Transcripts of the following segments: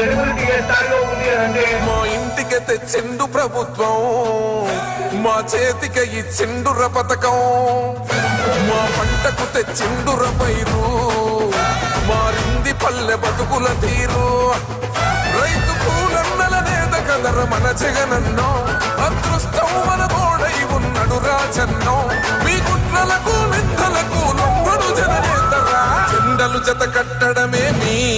ఏ స్థాయిలో ఉంది అంటే మా ఇంటికి తెచ్చిండు ప్రభుత్వం మా చేతికి ఇచ్చిండుర పథకం మా పంటకు తెచ్చిండుర పైరు మారింది పల్లె బతుకుల తీరు. రైతు కూలన్నల నేత కదర మన జగనన్నో అదృష్టం మన గోడై ఉన్నడు రాజన్నో. మీ కుట్రలకు నిందలకు లొంగడు జననేతరా? చెండలు జత కట్టడ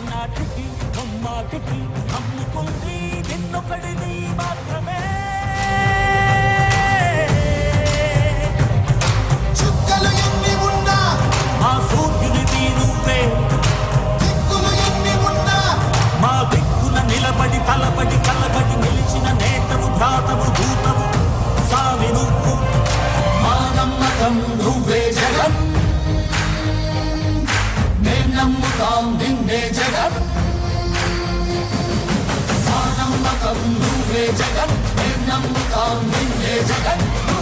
నాటికి నమ్మాటికి అమ్ముకుంది నిన్నొకడిని మాత్రమే. నమ్ముతాం నిన్నే జగన్. మా నమ్మకం నువ్వే జగన్. మేం నమ్ముతాం నిన్నే జగన్.